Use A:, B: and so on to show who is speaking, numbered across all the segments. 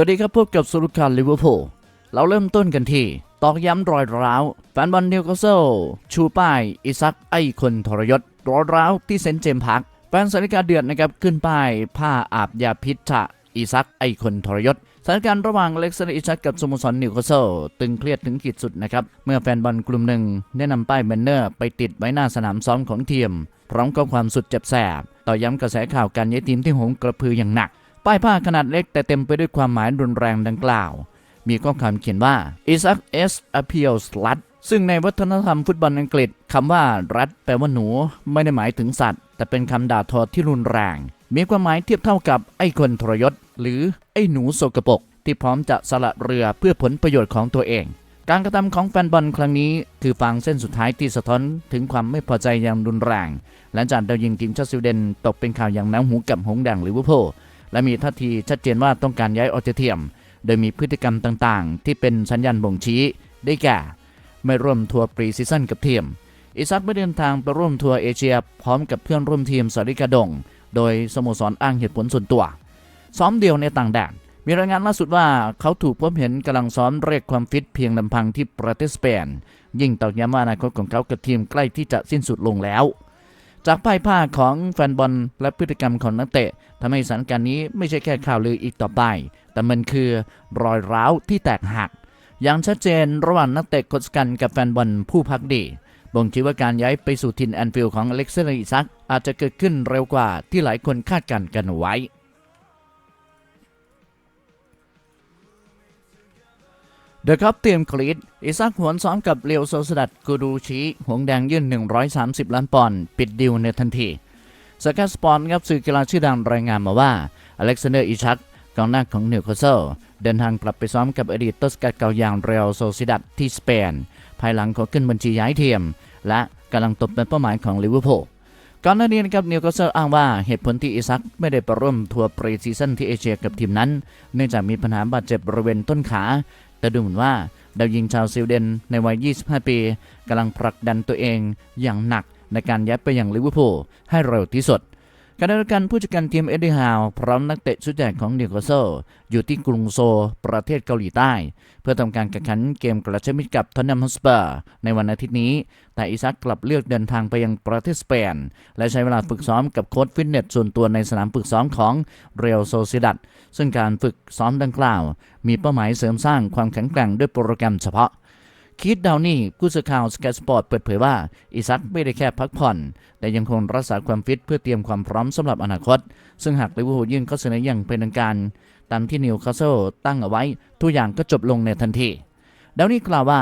A: วัสดีครับพบกับสุรุการลิเวอร์พูลเราเริ่มต้นกันที่ ตอกย้ำรอยร้าวแฟนบอลนิวคาสเซิลชูป้ายอิซักไอคนทรยศรอยร้าวที่เซนต์เจมพาร์คแฟนสถานการเดือดนะครับขึ้นป้ายผ้าอาบยาพิษชะอิซักไอคนทรยศสถานการณ์ระหว่างเล็กซ์อิซักกับสโมสรนิวคาสเซิลตึงเครียดถึงขีดสุดนะครับ เมื่อแฟนบอลกลุ่มหนึ่งได้นำป้ายแบนเนอร์ไปติดไว้หน้าสนามซ้อมของทีม พร้อมกับความสุดเจ็บแสบ ต่อย้ำกระแสข่าวการย้ายทีมที่โหงกระพืออย่างหนัก ป้ายผ้าขนาดเล็กแต่เต็มไปด้วยความหมายรุนแรงดังกล่าว มีข้อความเขียนว่า Isaac S appeals slut ซึ่งในวัฒนธรรมฟุตบอลอังกฤษคำว่ารัดแปลว่าหนูไม่ได้หมายถึงสัตว์ แต่เป็นคำด่าทอที่รุนแรง มีความหมายเทียบเท่ากับไอ้คนทรยศ หรือไอ้หนูโสกปก ที่พร้อมจะสละเรือเพื่อผลประโยชน์ของตัวเอง การกระทำของแฟนบอลครั้งนี้ คือฟางเส้นสุดท้ายที่สะท้อนถึงความไม่พอใจอย่างรุนแรง หลังจากดาวยิงทีมชาติสวีเดนตกเป็นข่าวอย่างน้ำหูกับหงส์แดงลิเวอร์พูล และมีท่าทีชัดเจนว่าต้องการย้ายออเจเทียม โดยมีพฤติกรรมต่างๆ ที่เป็นสัญญาณบ่งชี้ได้แก่ ไม่ร่วมทัวร์ปรีซีซั่นกับทีมอิซักไม่เดินทางไปร่วมทัวร์เอเชีย พร้อมกับเพื่อนร่วมทีมสาริกาดง โดยสโมสรอ้างเหตุผลส่วนตัว ซ้อมเดียวในต่างแดนมีรายงานล่าสุดว่าเขาถูกพบเห็นกำลังซ้อมเรียกความฟิตเพียงลำพังที่ประเทศสเปนยิ่งตอกย้ำว่าอนาคตของเขากับทีมใกล้ที่จะสิ้นสุดลงแล้ว จากภายผ้าของแฟนบอลและพฤติกรรมของนักเตะทำให้สถานการณ์นี้ไม่ใช่แค่ข่าวลืออีกต่อไป แต่มันคือรอยร้าวที่แตกหัก อย่างชัดเจนระหว่างนักเตะกดสกันกับแฟนบอลผู้พักดีบ่งชี้ว่าการย้ายไปสู่ทินแอนฟิลด์ของอเล็กซานดร์อิซักอาจจะเกิดขึ้นเร็วกว่าที่หลายคนคาดการณ์กันไว้ เดอะครับเตรียมคลีดอิซักหวนซ้อมกับเลียวโซสดัดกูดูชีหงแดงยื่น 130 ล้านปอนด์ปิดดิวในทันทีสกายสปอร์ตครับสื่อกีฬาชื่อดังรายงานมาว่า อเล็กซานเดอร์อิชักกองหน้าของนิวคาสเซิลเดินทางกลับไปซ้อมกับอดีตต้นสกัดเก่าอย่างเรอัลโซซิดัดที่สเปน ภายหลังขอขึ้นบัญชีย้ายทีมและกำลังตกเป็นเป้าหมายของลิเวอร์พูลก่อนหน้านี้นะครับนิวคาสเซิลอ้างว่าเหตุผลที่อิซักไม่ได้ไปร่วมทัวร์ปรีซีซั่นที่เอเชียกับทีมนั้น เนื่องจากมีปัญหาบาดเจ็บบริเวณต้นขา แต่ดูเหมือนว่าดาวยิงชาวสวีเดนในวัย 25 ปีกำลังผลักดันตัวเองอย่างหนักในการย้ายไปยังลิเวอร์พูลให้เร็วที่สุด ขณะเดียวกันผู้จัดการทีมเอ็ดดี้ฮาวพร้อมนักเตะชุดใหญ่ของนิวคาสเซิลอยู่ที่กรุงโซลประเทศเกาหลีใต้ เพื่อทำการแข่งขันเกมกระชับมิตรกับทอนนัมฮอสเปอร์ในวันอาทิตย์นี้ แต่อิซักกลับเลือกเดินทางไปยังประเทศสเปน และใช้เวลาฝึกซ้อมกับโค้ชฟิตเนสส่วนตัวในสนามฝึกซ้อมของเรอัลโซซิดัดซึ่งการฝึกซ้อมดังกล่าว มีเป้าหมายเสริมสร้างความแข็งแกร่งด้วยโปรแกรมเฉพาะ คิดดาวนี่ผู้สื่อข่าวสกายสปอร์ตเปิดเผยว่า อิซักไม่ได้แค่พักผ่อน แต่ยังคงรักษาความฟิตเพื่อเตรียมความพร้อมสำหรับอนาคต ซึ่งหากลิเวอร์พูลยื่นข้อเสนออย่างเป็นทางการ ตามที่นิวคาสเซิลตั้งเอาไว้ ทุกอย่างก็จบลงในทันทีดาวนี่กล่าวว่า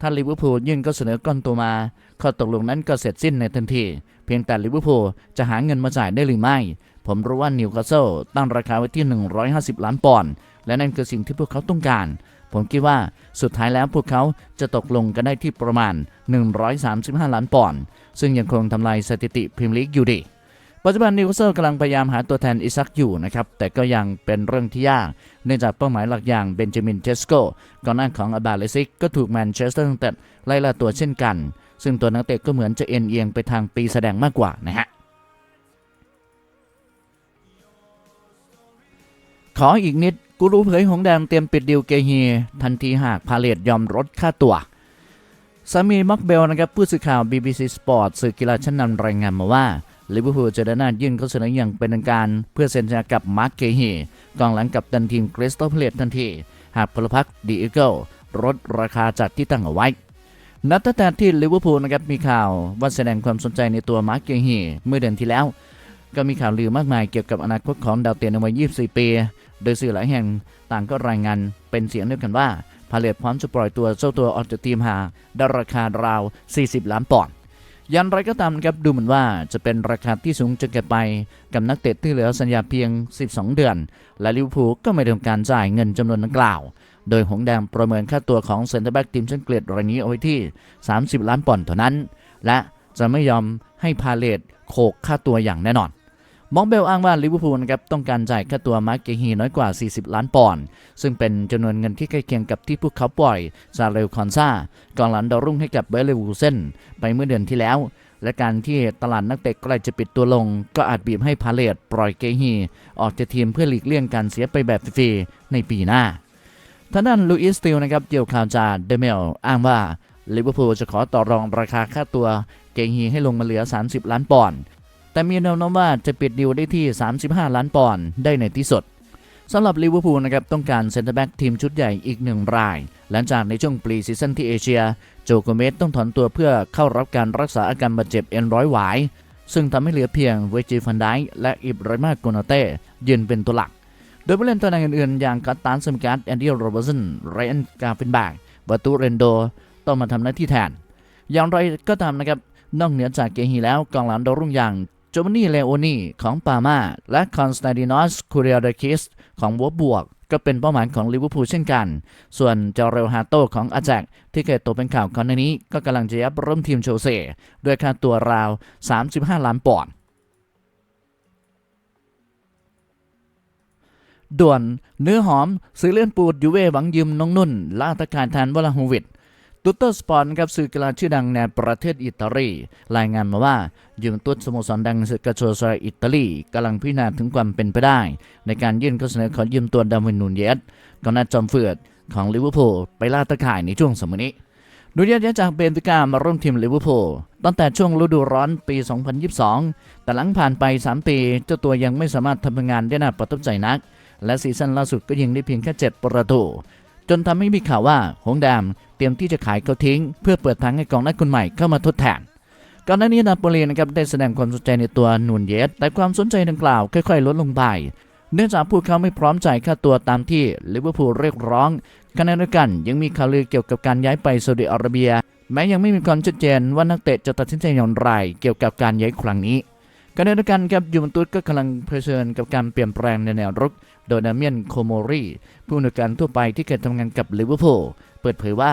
A: ถ้าลิเวอร์พูลยื่นข้อเสนอก้อนโตัวมาข้อตกลงนั้นก็เสร็จสิ้นในทันที เพียงแต่ลิเวอร์พูลจะหาเงินมาจ่ายได้หรือไม่ ผมรู้ว่านิวคาสเซิลตั้งราคาไว้ที่ 150 ล้านปอนด์และนั่นคือสิ่งที่พวกเขาต้องการ ผมคิดว่าสุดท้ายแล้วพวกเขาจะตกลงกันได้ที่ประมาณ 135 ล้านปอนด์ซึ่งยังคงทำลายสถิติพรีเมียร์ลีกอยู่ดีปัจจุบันนิวคาสเซิลกำลังพยายามหาตัวแทนอิซักอยู่นะครับ แต่ก็ยังเป็นเรื่องที่ยาก เนื่องจากเป้าหมายหลักอย่างเบนจามินเจสโกกองหน้าของอาบาเลซิกก็ถูกแมนเชสเตอร์ยูไนเต็ดไล่ล่าตัวเช่นกัน ซึ่งตัวนักเตะก็เหมือนจะเอ็นเอียงไปทางปีแสดงมากกว่านะฮะขออีกนิด กูรู้เผยหงแดงเตรียมปิดดิวเกฮีทันทีหากพาเลตยอมลดค่าตัวสามีม็อกเบลนะครับผู้สื่อข่าว BBC Sport สื่อกีฬาชั้นนำรายงานมาว่าลิเวอร์พูลจะเดินหน้ายื่นข้อเสนออย่างเป็นทางการเพื่อเซ็นสัญญากับมาร์คเกฮีกองหลังกับตันทีมคริสตัลเพลตทันที หากพลพรรคดีอีเกิลลดราคาจากที่ตั้งเอาไว้ นับตั้งแต่ที่ลิเวอร์พูลนะครับมีข่าวว่าแสดงความสนใจในตัวมาร์คเกฮีเมื่อเดือนที่แล้ว ก็มีข่าวลือมากมายเกี่ยวกับอนาคตของดาวเตะในวัย 24 ปี โดยสื่อหลายแห่งต่างก็รายงานเป็นเสียงเดียวกันว่าพาเลตพร้อมจะปล่อยตัวเจ้าตัวออกจากทีมหาดราคาราว 40 ล้านปอนด์ยันไรก็ตามครับดูเหมือนว่าจะเป็นราคาที่สูงจนเกินไป กับนักเตะที่เหลือสัญญาเพียง 12 เดือน และลิเวอร์พูลก็ไม่ได้ทำการจ่ายเงินจำนวนดังกล่าว โดยหงแดงประเมินค่าตัวของเซนเตอร์แบ็กทีมชั้นเกลดรายนี้เอาไว้ที่ 30 ล้านปอนด์เท่านั้น และจะไม่ยอมให้พาเลตโขกค่าตัวอย่างแน่นอน มองเบลอ้างว่าลิเวอร์พูลนะครับต้องการจ่ายค่าตัวมาร์กเกฮีน้อยกว่า 40 ล้านปอนด์ซึ่งเป็นจำนวนเงินที่ใกล้เคียงกับที่พวกเขาปล่อยซาเรลคอนซากองหลังดาวรุ่งให้กับเบลเลวูเซนไปเมื่อเดือนที่แล้ว และการที่ตลาดนักเตะใกล้จะปิดตัวลง ก็อาจบีบให้พาเลตปล่อยเกฮีออกจากทีมเพื่อหลีกเลี่ยงการเสียไปแบบฟรีในปีหน้าทางด้านลูอิสติลนะครับเกี่ยวข่าวจากเดเมลอ้างว่าลิเวอร์พูลจะขอต่อรองราคาค่าตัวเกฮีให้ลงมาเหลือ 30 ล้านปอนด์ แต่มีแนวโน้มว่าจะปิดดีลได้ที่ 35 ล้านปอนด์ได้ในที่สุดสำหรับลิเวอร์พูลนะครับต้องการเซ็นเตอร์แบ็กทีมชุดใหญ่อีกหนึ่งราย หลังจากในช่วงปรีซีซั่นที่เอเชีย โจโกเมสต้องถอนตัวเพื่อเข้ารับการรักษาอาการบาดเจ็บเอ็นร้อยหวาย ซึ่งทำให้เหลือเพียงเวจิฟันไดและอิบรามาโกนาเต้ยืนเป็นตัวหลัก โดยผู้เล่นตัวนั้นอื่นๆ อย่างกัตตานสมการ์ดแอนดี้โรเบอร์สันไรอันกาฟินแบกบาตูเรนโดต้องมาทำหน้าที่แทน อย่างไรก็ตามนะครับนอกเหนือจากเกฮีแล้วกองหลังดาวรุ่งอย่าง จมานีเลโอนีของปามาและคอนสแตนตินอสคูเรียดคิสของวัวบวก ก็เป็นเป้าหมายของลิเวอร์พูลเช่นกัน ส่วนเจาเรลฮาโตของอาแจกที่เคยตกเป็นข่าวก่อนหน้านี้ ก็กำลังจะยับร่วมทีมโชเซ่ด้วยค่าตัวราว 35 ล้านปอนด์ด่วนเนื้อหอมซื้อเลื่อนปูดยูเว่หวังยืมน้องนุ่นล่าตะการแทนวลาโฮวิด ตุตเตอร์สปอร์ตครับสื่อกีฬาชื่อดังในประเทศอิตาลี รายงานมาว่ายูเวนตุสสโมสรดังสกาโชซาอิตาลีกำลังพิจารณาถึงความเป็นไปได้ ในการยื่นข้อเสนอขอยืมตัวดาวินนูนเยสกองหน้าจอมเฟือดของลิเวอร์พูลไปล่าตะข่ายในช่วงสมัยนี้นูนเยสจากเบนฟิก้ามาร่วมทีมลิเวอร์พูลตั้งแต่ช่วงฤดูร้อนปี 2022 แต่หลังผ่านไป 3 ปี เจ้าตัวยังไม่สามารถทำงานได้น่าประทับใจนัก และซีซั่นล่าสุดก็ยิงได้เพียงแค่ 7 ประตู จนทำให้มีข่าวว่าหงแดมเตรียมที่จะขายเขาทิ้ง เพื่อเปิดทางให้กองหน้าคนใหม่เข้ามาทดแทนก่อนหน้านี้นาโปลีนะครับได้แสดงความสนใจในตัวนูนเยสแต่ความสนใจดังกล่าวค่อยๆ ลดลงไปเนื่องจากพวกเขาไม่พร้อมจ่ายค่าตัวตามที่ลิเวอร์พูลเรียกร้องขณะเดียวกันยังมีข่าวลือเกี่ยวกับการย้ายไปซาอุดิอาระเบีย แม้ยังไม่มีความชัดเจนว่านักเตะจะตัดสินใจอย่างไร เกี่ยวกับการย้ายครั้งนี้ขณะเดียวกันครับยูเวนตุสก็กำลังเผชิญกับการเปลี่ยนแปลงในแนวรุก โดยดาเมียนโคโมรีผู้อำนวยการทั่วไปที่เคยทำงานกับลิเวอร์พูลเปิดเผยว่า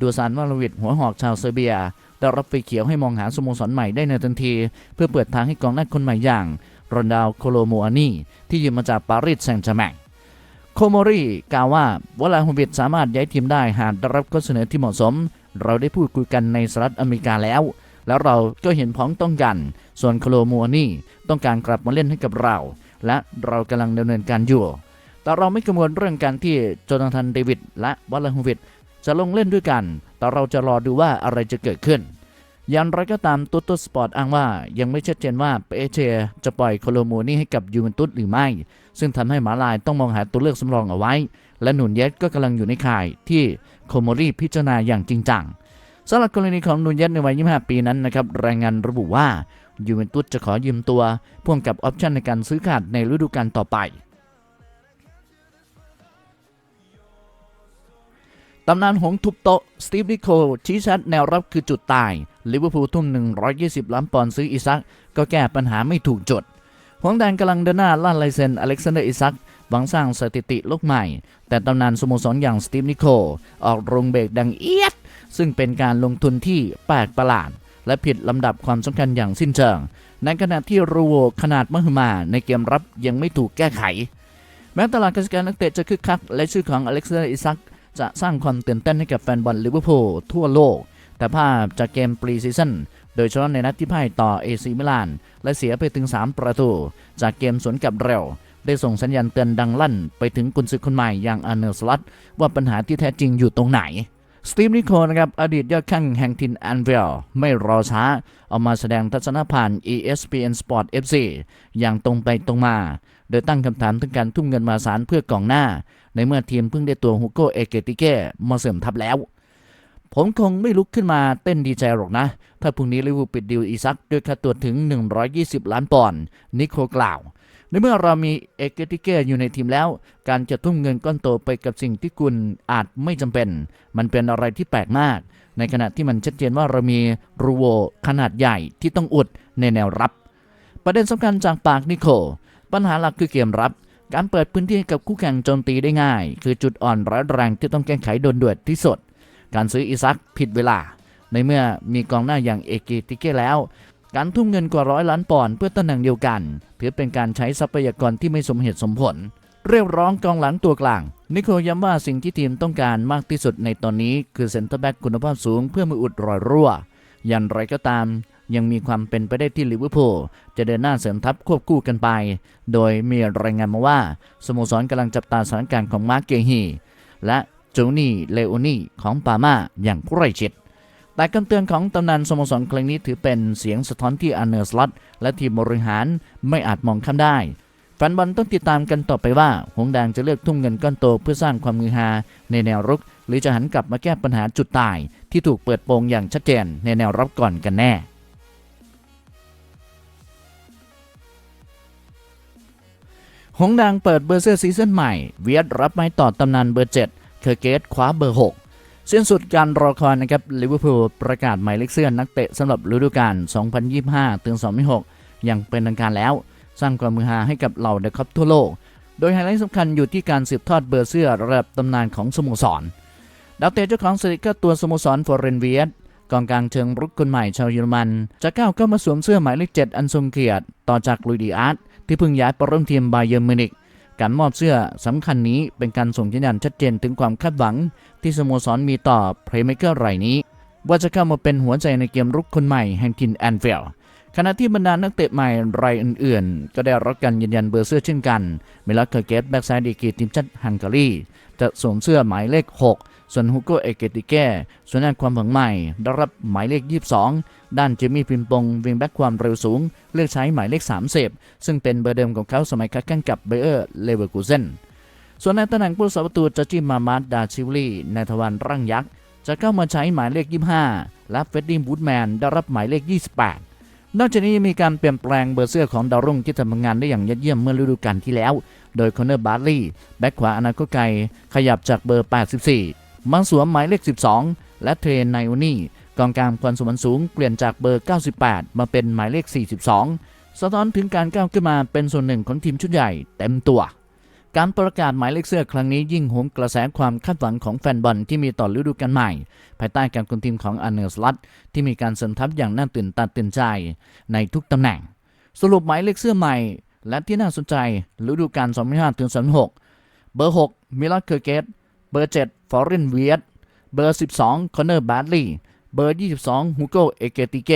A: ดูซานวาลวิดหัวหอกชาวเซอร์เบียได้รับไฟเขียวให้มองหาสโมสรใหม่ได้ในทันที เพื่อเปิดทางให้กองหน้าคนใหม่อย่างรอนดาวโคโลโมอานีที่ยืมมาจากปารีสแซงต์แชร์แมงโคโมรีกล่าวว่าวลาโฮวิดสามารถย้ายทีมได้หากได้รับข้อเสนอที่เหมาะสม เราได้พูดคุยกันในสหรัฐอเมริกาแล้ว แล้วเราก็เห็นพ้องต้องกัน ส่วนโคโลโมอานีต้องการกลับมาเล่นให้กับเรา และเรากำลังดำเนินการอยู่ แต่เราไม่กังวลเรื่องการที่โจนาธานเดวิดและวลาโฮวิดจะลงเล่นด้วยกัน แต่เราจะรอดูว่าอะไรจะเกิดขึ้น อย่างไรก็ตามตุตตุสปอร์ตอ้างว่ายังไม่ชัดเจนว่าเปเชจะปล่อยโคโลโมนี่ให้กับยูเวนตุสหรือไม่ ซึ่งทำให้หมาลายต้องมองหาตัวเลือกสำรองเอาไว้ และหนุนเยสก็กำลังอยู่ในข่ายที่โคโมรีพิจารณาอย่างจริงจังสำหรับกรณีของนุนเยสในวัย 25 ปีนั้นนะครับรายงานระบุว่า ยูเวนตุสจะขอยืมตัวพ่วงกับออปชันในการซื้อขาดในฤดูกาลต่อไปตำนานหงส์ทุบโต๊ะสตีฟดิโคชี้ชัดแนวรับคือจุดตาย ลิเวอร์พูลทุ่ม 120 ล้านปอนด์ซื้ออิซัก ก็แก้ปัญหาไม่ถูกจุดหงส์แดงกำลังเดินหน้าล่าลายเซ็นอเล็กซานเดอร์อิซักหวังสร้างสถิติโลกใหม่ แต่ตำนานสโมสรอย่างสตีฟนิโค ออกโรงเบรกดังเอียด ซึ่งเป็นการลงทุนที่แปลกประหลาด และผิดลำดับความสำคัญอย่างสิ้นเชิง ในขณะที่รูโวขนาดมหึมาในเกมรับยังไม่ถูกแก้ไข แม้ตลาดการจัดนักเตะจะคึกคัก และชื่อของอเล็กซานเดอร์อิซักจะสร้างความตื่นเต้นให้กับแฟนบอลลิเวอร์พูลทั่วโลก แต่ภาพจากเกมปรีซีซั่นโดยเฉพาะในนัดที่พ่ายต่อเอซีมิลาน และเสียไปถึง 3 ประตู จากเกมสวนกับเร็ว ได้ส่งสัญญาณเตือนดังลั่น ไปถึงกุนซือคนใหม่อย่างอาร์เนลสลัตว่าปัญหาที่แท้จริงอยู่ตรงไหน สตีฟนิโคลนะครับอดีตยอดข้างแห่งทินแอนเวลไม่รอช้า เอามาแสดงทัศนผ่าน ESPN Sport FC อย่างตรงไปตรงมา โดยตั้งคำถามถึงการทุ่มเงินมาสารเพื่อกองหน้า ในเมื่อทีมเพิ่งได้ตัวฮูโกเอเกติเก้มาเสริมทัพแล้ว ผมคงไม่ลุกขึ้นมาเต้นดีใจหรอกนะ ถ้าพรุ่งนี้ลิเวอร์พูลปิดดีลอีซักด้วยค่าตัวถึง 120 ล้านปอนด์นิโคลกล่าว ในเมื่อเรามีเอเกติเกอยู่ในทีมแล้ว การจะทุ่มเงินก้อนโตไปกับสิ่งที่คุณอาจไม่จำเป็น มันเป็นอะไรที่แปลกมาก ในขณะที่มันชัดเจนว่าเรามีรูโวขนาดใหญ่ที่ต้องอุดในแนวรับ ประเด็นสำคัญจากปากนิโคลปัญหาหลักคือเกมรับ การเปิดพื้นที่กับคู่แข่งโจมตีได้ง่าย คือจุดอ่อนร้ายแรงที่ต้องแก้ไขโดนด่วนที่สุดการซื้ออิซักผิดเวลา ในเมื่อมีกองหน้าอย่างเอเกติเกแล้ว การทุ่มเงินกว่าร้อยล้านปอนด์เพื่อตำแหน่งเดียวกัน ถือเป็นการใช้ทรัพยากรที่ไม่สมเหตุสมผล เรียกร้องกองหลังตัวกลาง นิโคลย้ำว่าสิ่งที่ทีมต้องการมากที่สุดในตอนนี้คือเซนเตอร์แบ็กคุณภาพสูงเพื่อไมืออุดรอยรั่ว อย่างไรก็ตาม ยังมีความเป็นไปได้ที่ลิเวอร์พูลจะเดินหน้าเสริมทัพควบคู่กันไป โดยมีรายงานมาว่าสโมสรกำลังจับตาสถานการณ์ของมาร์กเกฮีและจูนี่เลโอนี่ของปาม่าอย่างใกล้ชิด แต่คำเตือนของตำนานสโมสรครั้งนี้ถือเป็นเสียงสะท้อนที่อันเนอร์สลอตและทีมบริหารไม่อาจมองข้ามได้แฟนบอลต้องติดตามกันต่อไปว่า หงแดงจะเลือกทุ่มเงินก้อนโตเพื่อสร้างความมือฮาในแนวรุก หรือจะหันกลับมาแก้ปัญหาจุดตาย ที่ถูกเปิดโปงอย่างชัดเจนในแนวรับก่อนกันแน่หงส์แดงเปิดเบอร์เซอร์ซีซั่นใหม่ เวียดรับไม้ต่อตำนานเบอร์ 7 เคอร์เกตคว้าเบอร์ 6 สิ้นสุดการรอคอยนะครับลิเวอร์พูลประกาศหมายเลขเสื้อนักเตะสำหรับฤดูกาล 2025 ถึง 2026 อย่างเป็นทางการแล้ว สร้างความมือฮาให้กับเหล่าเดอะคัพทั่วโลก โดยไฮไลท์สำคัญอยู่ที่การสืบทอดเบอร์เสื้อระดับตำนานของสโมสร ดาวเตะเจ้าของสติกเกอร์ตัวสโมสรฟอร์เรนเวียดกองกลางเชิงรุกคนใหม่ชาวเยอรมัน จะก้าวเข้ามาสวมเสื้อหมายเลขเจ็ดอันทรงเกียรติ ต่อจากลุยดีอาร์ตที่เพิ่งย้ายไปร่วมทีมไบเยอร์มิวนิก การมอบเสื้อสำคัญนี้เป็นการส่งสัญญาณชัดเจนถึงความคาดหวัง ที่สโมสรมีต่อเพลย์เมเกอร์รายนี้ ว่าจะเข้ามาเป็นหัวใจในเกมรุกคนใหม่แห่งทินแอนฟิลด์ขณะที่บรรดานักเตะใหม่รายอื่นๆ ก็ได้รับการยืนยันเบอร์เสื้อเช่นกัน เมลักเคอร์เกตแบ็กซ้ายดีกีทีมชาติฮังการีจะสวมเสื้อหมายเลข 6 ส่วนฮุโกเอเกติเก้ส่วนด้านความหวังใหม่ได้รับหมายเลข 22 ด้านเจมี่พิมปงวิงแบ็กความเร็วสูง เลือกใช้หมายเลข 30 ซึ่งเป็นเบอร์เดิมของเขาสมัยคัดกันกับเบเออร์เลเวอร์กูเซนส่วนในตำแหน่งผู้สาประตูจะจิมมามาดดาชิวลีในทวารร่างยักษ์จะเข้ามาใช้หมายเลข 25 และเฟดดี้บูดแมนได้รับหมายเลข 28นอกจากนี้ยังมีการเปลี่ยนแปลงเบอร์เสื้อของดาวรุ่งที่ทำงานได้อย่างยอดเยี่ยมเมื่อฤดูกาลที่แล้ว โดยคอนเนอร์บาร์ลีแบ็คขวาอนาคตไกลขยับจากเบอร์ 84 มาสวมหมายเลข 12 และเทรนไนโอนี่กองกลางความสูงสูงเปลี่ยนจากเบอร์ 98 มาเป็นหมายเลข 42 สะท้อนถึงการก้าวขึ้นมาเป็นส่วนหนึ่งของทีมชุดใหญ่เต็มตัว การประกาศหมายเลขเสื้อครั้งนี้ยิ่งโหมกระแสความคาดหวังของแฟนบอลที่มีต่อฤดูกาลใหม่ ภายใต้การคุมทีมของอันเนอร์สลัตที่มีการเสริมทัพอย่างน่าตื่นตาตื่นใจในทุกตำแหน่ง สรุปหมายเลขเสื้อใหม่ และที่น่าสนใจฤดูกาล2025ถึง2026 เบอร์ 6 มิลาเคอร์เกต เบอร์ 7 ฟอร์เรนเวียดเบอร์ 12 คอนเนอร์บาร์ลีเบอร์ 22 ฮูโกเอเกติเก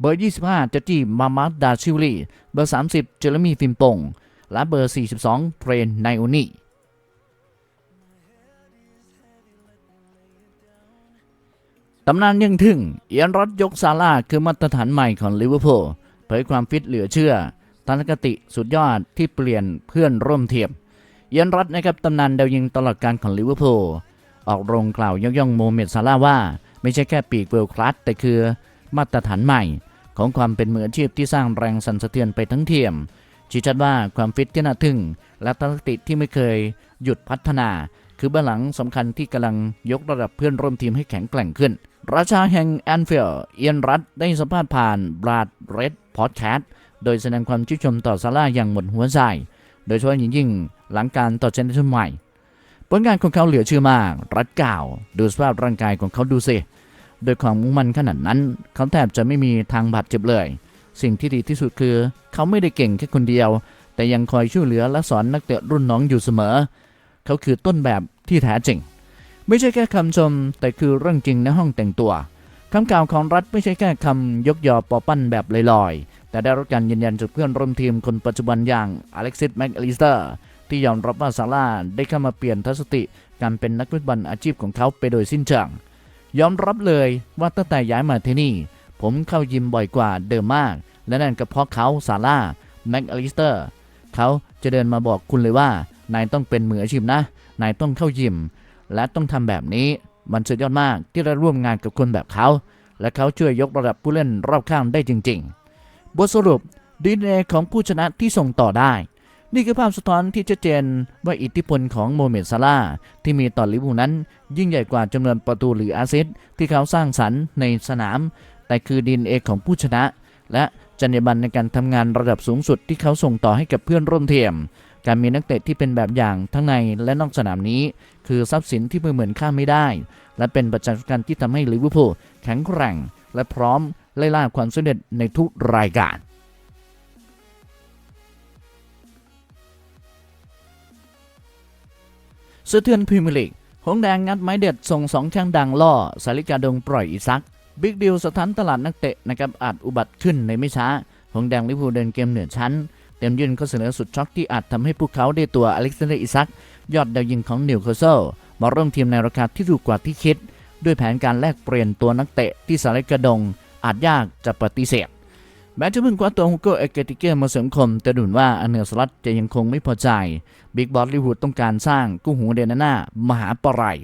A: เบอร์ 25จัจีมามาดาชิวลี เบอร์ 30 เจเรมีฟิมปง และเบอร์ 42 เทรนไนโอนีตำนานยังถึง เอียนรอดยกซาร่าคือมาตรฐานใหม่ของลิเวอร์พูลเผยความฟิตเหลือเชื่อทัศนคติสุดยอดที่เปลี่ยนเพื่อนร่วมทีม เอียนรอดนะครับตำนานดาวยิงตลอดการของลิเวอร์พูลออกโรงกล่าวยกย่องโมเมดซาร่าว่า ไม่ใช่แค่ปีกเวลคลัสแต่คือมาตรฐานใหม่ ของความเป็นมืออาชีพที่สร้างแรงสั่นสะเทือนไปทั้งทีมชี้ชัดว่าความฟิตที่น่าทึ่ง และทัศนติที่ไม่เคยหยุดพัฒนา คือเบื้องหลังสำคัญที่กำลังยกระดับเพื่อนร่วมทีมให้แข็งแกร่งขึ้น ราชาแห่งแอนฟิลด์เอียนรัตได้สัมภาษณ์ผ่านบราดเรดพอดแคสต์โดยแสดงความชื่นชมต่อซาร่าอย่างหมดหัวใจ โดยเฉพาะอย่างยิ่งหลังการต่อเจนเนอเรชั่นใหม่ ผลงานของเขาเหลือเชื่อมาก รัดกล่าวดูสภาพร่างกายของเขาดูสิโดยความมุ่งมั่นขนาดนั้น เขาแทบจะไม่มีทางบาดเจ็บเลย สิ่งที่ดีที่สุดคือ เขาไม่ได้เก่งแค่คนเดียว แต่ยังคอยช่วยเหลือและสอนนักเตะรุ่นน้องอยู่เสมอ เขาคือต้นแบบที่แท้จริง ไม่ใช่แค่คำชม แต่คือเรื่องจริงในห้องแต่งตัวคำกล่าวของรัฐไม่ใช่แค่คำยกยอปอปั้นแบบลอยๆ แต่ได้รับการยืนยันจากเพื่อนร่วมทีมคนปัจจุบันอย่างอเล็กซิสแม็กอลิสเตอร์ที่ยอมรับว่าซาร่าได้เข้ามาเปลี่ยนทัศนคติการเป็นนักฟุตบอลอาชีพของเขาไปโดยสิ้นเชิงยอมรับเลยว่าตั้งแต่ย้ายมาที่นี่ ผมเข้ายิมบ่อยกว่าเดิมมาก และนั่นก็เพราะเขาซาร่าแม็กอลิสเตอร์เขาจะเดินมาบอกคุณเลยว่านายต้องเป็นมืออาชีพนะ นายต้องเข้ายิม และต้องทำแบบนี้มันสุดยอดมากที่ได้ร่วมงานกับคนแบบเขา และเขาช่วยยกระดับผู้เล่นรอบข้างได้จริง ๆ บทสรุปดีเอของผู้ชนะที่ส่งต่อได้ นี่คือภาพสะท้อนที่ชัดเจนว่าอิทธิพลของโมเมดซาร่าที่มีต่อลิเวอร์พูลนั้น ยิ่งใหญ่กว่าจำนวนประตูหรืออาซิสที่เขาสร้างสรรค์ในสนาม แต่คือดีเอของผู้ชนะ และจรรยาบรรณในการทำงานระดับสูงสุดที่เขาส่งต่อให้กับเพื่อนร่วมทีมการมีนักเตะที่เป็นแบบอย่างทั้งในและนอกสนามนี้ คือทรัพย์สินที่ไม่เหมือนค่าไม่ได้ และเป็นปัจจัยสำคัญที่ทำให้ลิเวอร์พูลแข็งแกร่ง และพร้อม ไล่ล่าความสำเร็จในทุกรายการสะเทือนพรีเมียร์ลีกหงแดงงัดไม้เด็ดส่งสองแข้งดังล่อ สาริกาดงปล่อยอีซัก บิ๊กดิวสถานตลาดนักเตะนะครับอาจอุบัติขึ้นในไม่ช้า หงแดงลิเวอร์พูลเดินเกมเหนือชั้น เต็มยื่นข้อเสนอสุดช็อกที่อาจทำให้พวกเขาได้ตัวอเล็กซานเดอร์อิซัก ยอดดาวยิงของนิวคาสเซิลมาร่วมทีมในราคาที่ถูกกว่าที่คิด ด้วยแผนการแลกเปลี่ยนตัวนักเตะที่สาเลกรดง อาจยากจะปฏิเสธ แม้จะเพิ่งคว้าตัวฮุกโกเอเกติเกอร์มาเสริมคม แต่ดูเหมือนว่าอันเนอสลัดจะยังคงไม่พอใจบิ๊กบอสลิวูดต้องการสร้างกู้หูเดนาน่ามหาปราย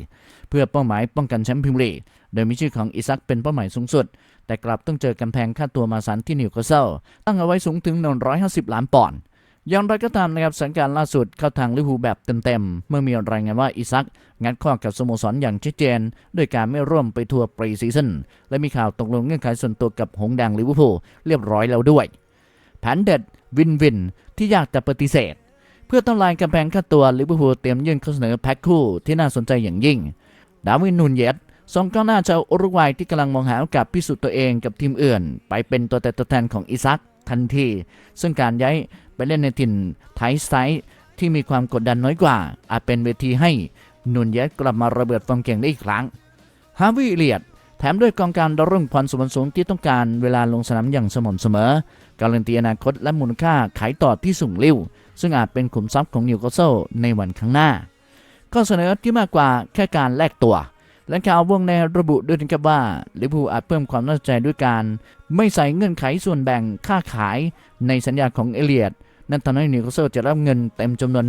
A: เพื่อเป้าหมายป้องกันแชมป์พรีเมียร์ลีกโดยมีชื่อของอิซักเป็นเป้าหมายสูงสุด แต่กลับต้องเจอกำแพงค่าตัวมาสันที่นิวคาสเซิลตั้งเอาไว้สูงถึง 150 ล้านปอนด์ อย่างไรก็ตามนะครับสถานการล่าสุดเข้าทางลิเวอร์พูลแบบเต็มๆ เมื่อมีรายงานว่าอิซัก งัดข้อกับสโมสรอย่างชัดเจนด้วยการไม่ร่วมไปทัวร์ปรีซีซั่นและมีข่าวตกลงเงื่อนไขส่วนตัวกับหงส์แดงลิเวอร์พูลเรียบร้อยแล้วด้วย แผนเด็ดวินวินที่ยากจะปฏิเสธ เพื่อทำลายกำแพงค่าตัวลิเวอร์พูลเตรียมยื่นข้อเสนอแพ็คคู่ที่น่าสนใจอย่างยิ่ง ดาวินนูนเยสสองก้าวหน้าชาวอุรุกวัยที่กำลังมองหาโอกาสพิสูจน์ตัวเองกับทีมอื่น ไปเป็นตัวแต่ตัวแทนของอิซักทันที ซึ่งการย้าย ไปเล่นในถิ่นไทไซต์ที่มีความกดดันน้อยกว่า อาจเป็นเวทีให้นูนเยสกลับมาระเบิดฟอร์มเก่งได้อีกครั้งฮาวิเลียดแถมด้วยกองการดรุ่งพรสมบัติสูงที่ต้องการเวลาลงสนามอย่างสม่ำเสมอ การันตีอนาคตและมูลค่าขายต่อที่สูงลิ่ว ซึ่งอาจเป็นขุมทรัพย์ของนิวคาสเซิลในวันข้างหน้า ข้อเสนอที่มากกว่าแค่การแลกตัว และข่าววงในระบุด้วยนะครับว่าลิเวอร์พูลอาจเพิ่มความน่าสนใจด้วยการไม่ใส่เงื่อนไขส่วนแบ่งค่าขายในสัญญาของเอเลียดนั่นทำให้นิวคาสเซิลจะรับเงินเต็มจำนวน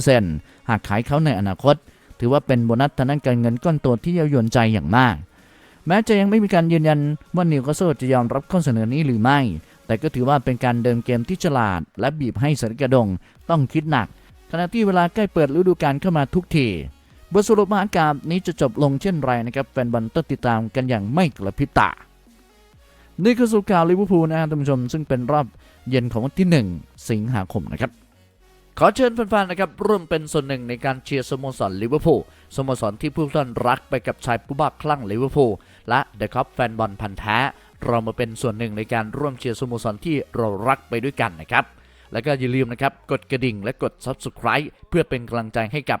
A: 100%หากขายเขาในอนาคต ถือว่าเป็นโบนัสทางด้านการเงินก้อนโตที่เย้ายวนใจอย่างมาก แม้จะยังไม่มีการยืนยันว่านิวคาสเซิลจะยอมรับข้อเสนอนี้หรือไม่ แต่ก็ถือว่าเป็นการเดินเกมที่ฉลาด และบีบให้สารกระดงต้องคิดหนัก ขณะที่เวลาใกล้เปิดฤดูกาลเข้ามาทุกที บทสรุปมหากาบนี้จะจบลงเช่นไรนะครับแฟนบอลต้องติดตามกันอย่างไม่กระพริบตา นี่คือสุดข่าวลิเวอร์พูลนะครับท่านผู้ชม ซึ่งเป็นรอบเย็นของวันที่ 1 สิงหาคมนะครับ ขอเชิญแฟนๆนะครับร่วมเป็นส่วนหนึ่งในการเชียร์สโมสรลิเวอร์พูลสโมสรที่ผู้ท่านรักไปกับชายผู้บ้าคลั่งลิเวอร์พูลและเดอะคัพแฟนบอลพันธ์แท้เรามาเป็นส่วนหนึ่งในการร่วมเชียร์สโมสรที่เรารักไปด้วยกันนะครับ แล้วก็อย่าลืมนะครับกดกระดิ่งและกด Subscribe เพื่อเป็นกำลังใจให้กับ